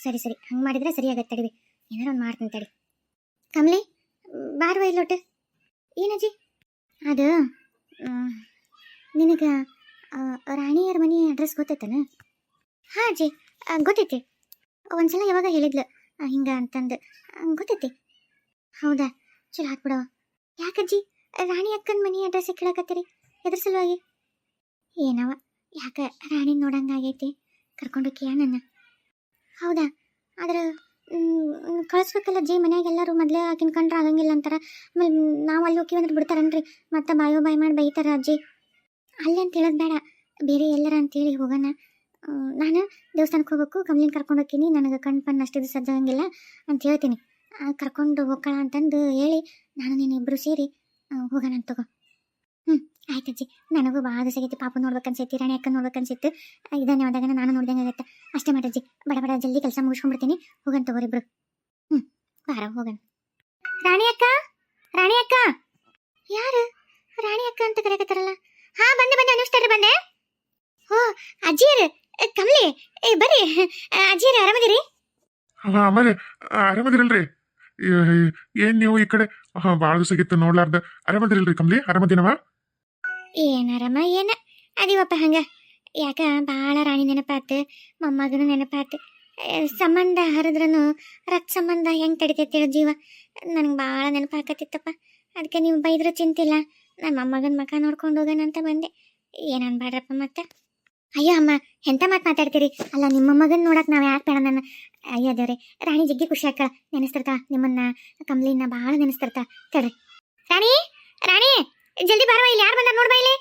[SPEAKER 1] ಸರಿ ಸರಿ. ಹಂಗೆ ಮಾಡಿದ್ರೆ ಸರಿ ಆಗತ್ತೆ ತಡಿವಿ. ಏನಾರ ಒಂದು ಮಾಡ್ತೀನಿ ತಡಿ. ಕಮಲಿ, ಬಾರ್ವ ಇಲ್ಲೊಟ್ಟು ಏನಜ್ಜಿ ಅದು ನಿನಗೆ ರಾಣಿಯರ ಮನೆ ಅಡ್ರೆಸ್ ಗೊತ್ತೈತನ? ಹಾಂ ಅಜ್ಜಿ ಗೊತ್ತೈತಿ. ಒಂದ್ಸಲ ಯಾವಾಗ ಹೇಳಿದ್ಲು ಹಿಂಗ ಅಂತಂದು. ಗೊತ್ತೈತಿ. ಹೌದಾ? ಚಲೋ ಹಾಕ್ಬಿಡವ ಯಾಕಜ್ಜಿ ರಾಣಿ ಅಕ್ಕನ ಮನೆ ಅಡ್ರೆಸ್ ಕೇಳಕತ್ತೀರಿ, ಎದ್ರ ಸಲುವಾಗಿ? ಏನವ ಯಾಕ ರಾಣಿ ನೋಡಂಗಾಗೈತಿ ಕರ್ಕೊಂಡು ಕೇಳ ನನ್ನ? ಹೌದಾ? ಆದ್ರೆ ಕಳಿಸ್ಬೇಕಲ್ಲ ಜಿ ಮನ್ಯಾಗ ಎಲ್ಲರೂ ಮೊದಲೇ ಆಕಿನ ಕಂಡ್ರೆ ಆಗಂಗಿಲ್ಲ ಅಂತಾರ. ಆಮೇಲೆ ನಾವು ಅಲ್ಲಿ ಹೋಗಿ ಅಂದ್ರೆ ಬಿಡ್ತಾರನ್ರಿ? ಮತ್ತೆ ಬಾಯೋ ಬಾಯ್ ಮಾಡಿ ಬೈತಾರ ಅಜ್ಜಿ. ಅಲ್ಲಿ ಅಂತ ಹೇಳೋದು ಬೇಡ. ಬೇರೆ ಎಲ್ಲರ ಅಂತೇಳಿ ಹೋಗೋಣ. ನಾನು ದೇವಸ್ಥಾನಕ್ಕೆ ಹೋಗಬೇಕು, ಕಮ್ಲಿನ ಕರ್ಕೊಂಡು ಹೋಗ್ತೀನಿ. ನನಗೆ ಕಣ್ ಪಣ್ಣು ಅಷ್ಟಿದ್ದು ಸಜ್ಜಾಗಂಗಿಲ್ಲ ಅಂತ ಹೇಳ್ತೀನಿ. ಕರ್ಕೊಂಡು ಹೋಗೋಣ ಅಂತಂದು ಹೇಳಿ ನಾನು ನೀನು ಇಬ್ಬರು ಸೇರಿ ಹೋಗೋಣ ಅಂತ ತಗೋ. ಹ್ಞೂ ಆಯ್ತಜ್ಜಿ ನನಗೂ ಭಾಳ ದಿವಸ ಪಾಪ ನೋಡ್ಬೇಕನ್ಸೈತಿ ರಾಣಿ ಅಕ್ಕ ನೋಡ್ಬೇಕನ್ಸಿತ್ತು ಇದನ್ನೇ ಹೋದಾಗ ನಾನು ನೋಡ್ದಂಗೆ ಆಗತ್ತೆ. ಅಷ್ಟೇ ಮಾಡಜ್ಜಿ ಬಡ ಬಡ ಜಲ್ದಿ ಕೆಲಸ ಮುಗಿಸ್ಕೊಂಡ್ಬಿಡ್ತೀನಿ. ಹೋಗೋಣ ತಗೋರಿಬ್ರು ಹ್ಞೂ ಬಾರ ಹೋಗಣ ರಾಣಿ ಅಕ್ಕ ರಾಣಿ ಅಕ್ಕ ಯಾರು? ರಾಣಿ ಅಕ್ಕ ಅಂತ ಕರೆಕತ್ತಾರಲ್ಲ ಹಾ ಬಂದೆ ಬಂದೆ ಅನಿಸ್ತಾರ್ರಿ ಬಂದೆ. ಓ ಅಜ್ಜಿಯರ್ ಕಮಲಿ ಏ ಬರ್ರಿ. ಅಜ್ಜಿಯರ್ ಆರಾಮದಿರಿ?
[SPEAKER 2] ಹಾ, ಆಮೇಲೆ ಆರಾಮದಿರಲ್ರಿ. ಏನ್ ನೀವು ಈ ಕಡೆ? ಭಾಳ ದಿವಸ ಆಗಿತ್ತು ನೋಡ್ಲಾರ್ದ. ಆರಾಮದಿರಲ್ರಿ ಕಮಲಿ? ಆರಾಮದಿನವ?
[SPEAKER 1] ಏನಾರಮ್ಮ, ಏನ? ಅದೀವಪ್ಪ ಹಂಗ. ಯಾಕ ಭಾಳ ರಾಣಿ ನೆನಪಾತು, ಮೊಮ್ಮಗನ ನೆನಪಾತು. ಸಂಬಂಧ ಹರಿದ್ರೂ ರಕ್ತ ಸಂಬಂಧ ಹೆಂಗೆ ತಡಿತೈತಿ ಜೀವ. ನನಗೆ ಭಾಳ ನೆನಪಾಕತ್ತಿತ್ತಪ್ಪ. ಅದಕ್ಕೆ ನೀವು ಬೈದ್ರೆ ಚಿಂತಿಲ್ಲ. ನನ್ನ ಮೊಮ್ಮಗನ ಮಕ ನೋಡ್ಕೊಂಡು ಹೋಗೋಣ ಅಂತ ಬಂದೆ. ಏನು ಅನ್ಬೇಡ್ರಪ್ಪ ಮತ್ತೆ? ಅಯ್ಯೋ ಅಮ್ಮ ಎಂಥ ಮಾತು ಮಾತಾಡ್ತೀರಿ? ಅಲ್ಲ, ನಿಮ್ಮ ಮಗನ ನೋಡಕ್ಕೆ ನಾವು ಯಾಕೆ ಬೇಡ ನನ್ನ? ಅಯ್ಯೋ ದೇವ್ರೆ, ರಾಣಿ ಜಗ್ಗಿ ಖುಷಿ ಆಕ ನೆನೆಸ್ತಿರ್ತಾ ನಿಮ್ಮನ್ನ ಕಮ್ಲಿನ ಭಾಳ ನೆನೆಸ್ತಿರ್ತಾ ತಡ್ರಿ. ರಾಣಿ ರಾಣಿ! ಜಲ್ದಿ ಬಾರವ ಇಲ್ಲಿ ಯಾರು ಬಂದಾರ ನೋಡ್ಬಾ ಇಲ್ಲಿ?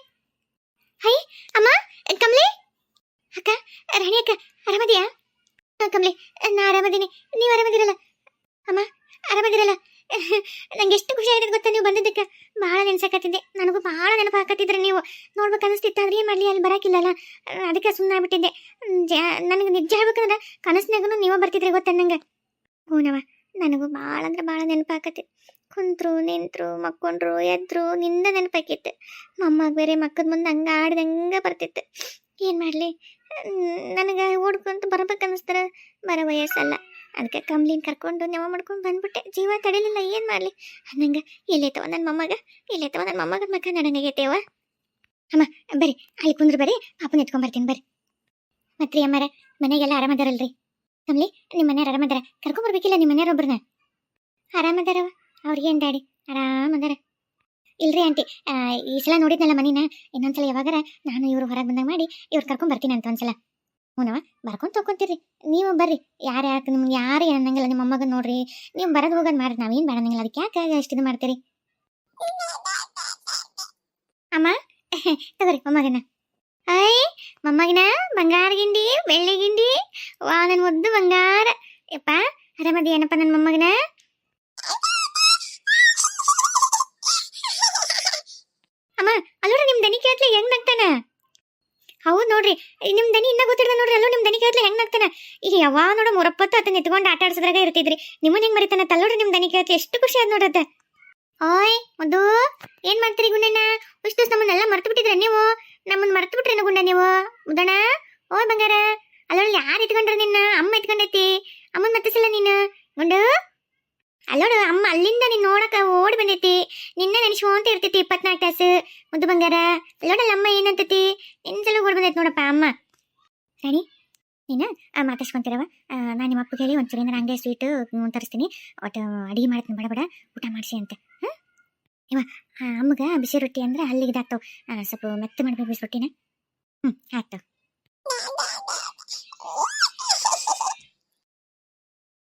[SPEAKER 1] ಹೈ, ಅಮ್ಮ, ಕಮಲಿ? ಅಕ್ಕ, ರಾಣಿ ಅಕ್ಕ, ಆರಾಮದಿಯಾ? ಕಮಲಿ, ನಾ ಆರಾಮದೀನಿ, ನೀವು ಆರಾಮದಿರಲ್ಲ? ಅಮ್ಮ, ಆರಾಮದಿರಲ್ಲ? ನಂಗೆ ಎಷ್ಟು ಖುಷಿ ಆಗಿದೆ ಗೊತ್ತಾ ನೀವು ಬಂದಿದ್ದಕ್ಕೆ? ಭಾಳ ನೆನ್ಸಕತ್ತಿದ್ದೆ. ನನಗೂ ಭಾಳ ನೆನಪು ಹಾಕತ್ತಿದ್ರೆ ನೀವು. ನೋಡ್ಬೇಕು ಅನಿಸ್ತಿತ್ತು ಅಂದ್ರೆ ಏನು ಮಾಡಲಿ, ಅಲ್ಲಿ ಬರಾಕಿಲ್ಲಲ್ಲ? ಅದಕ್ಕೆ ಸುಮ್ಮನೆ ಆಗ್ಬಿಟ್ಟಿದ್ದೆ. ನನಗೆ ನಿಜ ಹೇಳ್ಬೇಕಂದ್ರೆ ಕನಸಿನಾಗೂ ನೀವೇ ಬರ್ತಿದ್ರಿ ಗೊತ್ತಾ ನಂಗೆ? ಹೂನವ ನನಗೂ ಭಾಳ ಅಂದ್ರೆ ಭಾಳ ನೆನಪು ಹಾಕತ್ತೆ ಕುಂತ್ರು, ನಿಂತ್ರು, ಮಕ್ಕೊಂಡ್ರು, ಎದ್ರು, ನಿಂದ ನೆನಪಾಕಿತ್ತು ಮಮ್ಮಗೆ ಬೇರೆ ಮಕ್ಕದ ಮುಂದೆ ಹಂಗೆ ಆಡ್ದಂಗೆ ಬರ್ತಿತ್ತು. ಏನು ಮಾಡಲಿ? ನನಗೆ ಓಡ್ಕೊಂತ ಬರ್ಬೇಕು ಅನ್ನಿಸ್ತಾರ ಬರೋ ವಯಸ್ಸಲ್ಲ. ಅದಕ್ಕೆ ಕಂಬ್ಲಿನ ಕರ್ಕೊಂಡು ನೆವ ಮಾಡ್ಕೊಂಡು ಬಂದ್ಬಿಟ್ಟೆ. ಜೀವ ತಡಿಲಿಲ್ಲ, ಏನು ಮಾಡಲಿ? ಅನ್ನಂಗೆ ಎಲ್ಲೈತವ ನನ್ನ ಮೊಮ್ಮಗ ಎಲ್ಲೈತವ ನನ್ನ ಮೊಮ್ಮಗ ಮಕ್ಕ ನನಗಾಗೈತೆವ ಅಮ್ಮ, ಬರ್ರಿ, ಅಲ್ಲಿ ಕುಂದ್ರು ಬರ್ರಿ, ಪಾಪನ ಎತ್ಕೊಂಬರ್ತೀನಿ ಬರ್ರಿ. ಮತ್ರಿ ಅಮ್ಮರ, ಮನೆಗೆಲ್ಲ ಆರಾಮದಾರಲ್ರಿ? ಕಮ್ಲಿ ನಿಮ್ಮ ಮನೆಯವ್ರು ಆರಾಮದಾರ? ಕರ್ಕೊಂಬರ್ಬೇಕಿಲ್ಲ ನಿಮ್ಮ ಮನೆಯವ್ರೊಬ್ರನ್ನ ಆರಾಮದಾರವ ಅವ್ರಿಗೇನು ಡ್ಯಾಡಿ? ಆರಾಮದಾರ ಇಲ್ರಿ ಆಂಟಿ ಈ ಸಲ ನೋಡಿದ್ನಲ್ಲ ಮನಿನ? ಇನ್ನೊಂದ್ಸಲ ಯಾವಾಗಾರ ನಾನು ಇವ್ರು ಹೊರಗೆ ಬಂದಾಗ ಮಾಡಿ ಇವ್ರು ಕರ್ಕೊಂಡ್ ಬರ್ತೀನಿ ಅಂತ ಒಂದ್ಸಲ. ಹ್ಞೂನವ ಬರ್ಕೊಂಡು ತೊಗೊಂತೀರಿ ನೀವು ಬರ್ರಿ. ಯಾರು ಯಾಕೆ ನಿಮ್ಗೆ ಯಾರು ಅನ್ನಂಗಿಲ್ಲ, ನಿಮ್ಮ ಮೊಮ್ಮಗನ್ ನೋಡ್ರಿ. ನೀವು ಬರೋದು ಹೋಗೋದು ಮಾಡ್ರಿ. ನಾವೇನು ಬೇಡಂಗಿಲ್ಲ ಅದಕ್ಕೆ ಯಾಕೆ ಅಷ್ಟು ಇದು ಮಾಡ್ತೀರಿ? ಅಮ್ಮ, ತಗೋರಿ ಮೊಮ್ಮಗನ ಮೊಮ್ಮಗನ, ಬಂಗಾರ ಗಿಂಡಿ, ಬೆಳ್ಳಿ ಗಿಂಡಿ. ವಾ ನನ್ನ ಮುದ್ದು ಬಂಗಾರ. ಯಪ್ಪ ಆರಾಮದೇನಪ್ಪ ನನ್ನ ಮೊಮ್ಮಗನ ಅಮ್ಮ ಅಲ್ಲೋಡ್ರಿ ನಿಮ್ ದನಿ ಕೇಳ್ತ್ಲೆ ಹೆಂಗ್ ನಗ್ತಾನ ಹೌದ್ ನೋಡ್ರಿ ನಿಮ್ ದನಿ ಇನ್ನ ಗೊತ್ತಿಲ್ಲ ನೋಡ್ರಿ, ಅಲ್ಲೋ ನಿಮ್ ದನಿ ಕೇಳ್ತ್ಲೆ, ಹೆಂಗ್ ಆಗ್ತಾನ ಈಗ ಯಾವಾಗ ನೋಡ, ಮೂರಪ್ಪತ್ತು ಅದನ್ನ ಎತ್ಕೊಂಡು ಆಟ ಆಡ್ಸೋದ್ರಾಗ ಇರ್ತಿದ್ರಿ ನಿಮ್ಮನ್ನ ಹೆಂಗ್ ಮರಿತಾನ? ತಲ್ಲೋಡ್ರಿ ನಿಮ್ ದನಿ ಕೇಳ್ತಿ ಎಷ್ಟು ಖುಷಿ ಆದ್ ನೋಡತ್ತ ಓಯ್ ಮದು ಏನ್ ಮಾಡ್ತೀರಿ ಗುಂಡಣ್ಣ? ಇಷ್ಟು ನಮ್ಮನ್ನೆಲ್ಲ ಮರ್ತು ಬಿಟ್ಟಿದ್ರ ನೀವು? ನಮ್ಮನ್ನ ಮರ್ತು ಬಿಟ್ರೇನು ಗುಂಡ ನೀವು? ಮುದಣ ಓಯ್, ಬಂಗಾರ. ಅಲ್ಲೋಳು ಯಾರು ಇಟ್ಕೊಂಡ್ರ ನಿನ್ನ? ಅಮ್ಮ ಇಟ್ಕೊಂಡೈತಿ ಅಮ್ಮನ್ ಮತ್ತಿಸಿಲ್ಲ ನೀನು? ಗುಂಡು. ಅಲ್ಲೋಡು ಅಮ್ಮ ಅಲ್ಲಿಂದ ನೀನ್ ನೋಡಕ ಓಡಿ ಬಂದೈತಿ. ನಿನ್ನ ನೆನೆಸ್ಕೊಂತ ಇರ್ತೈತಿ ಇಪ್ಪತ್ನಾಲ್ಕು ತಾಸು. ಮುದ್ದು ಬಂಗಾರ. ನೋಡಲ್ಲ ಅಮ್ಮ ಏನಂತತಿ ನಿನ್ಸಲು ಕೂಡ ಬಂದೈತೆ ನೋಡಪ್ಪ ಅಮ್ಮ. ರಾಣಿ ನೀನು ಮಾತಾಡ್ಸ್ಕೊಂತಿರವ ನಾನು ನಿಮ್ಮ ಅಪ್ಪಗೆ ಹೇಳಿ ಒಂಚೂರು ಏನಾರ ಹಂಗೆ ಸ್ವೀಟು ತರಿಸ್ತೀನಿ. ಒಟ್ಟು ಅಡಿಗೆ ಮಾಡ್ತೀನಿ ಬಡ ಬಡ ಊಟ ಮಾಡಿಸಿ ಅಂತ. ಹಾಂ? ಇವ ಅಮ್ಮಗ ಬಿಸಿ ರೊಟ್ಟಿ ಅಂದ್ರೆ ಅಲ್ಲಿಗೆ ಇದಾಗ್ತಾವ ಸ್ವಲ್ಪ ಮೆತ್ತ ಮಾಡ್ಬೇಕು ಬಿಸಿ ರೊಟ್ಟಿನ. ಹ್ಞೂ ಆಯ್ತು.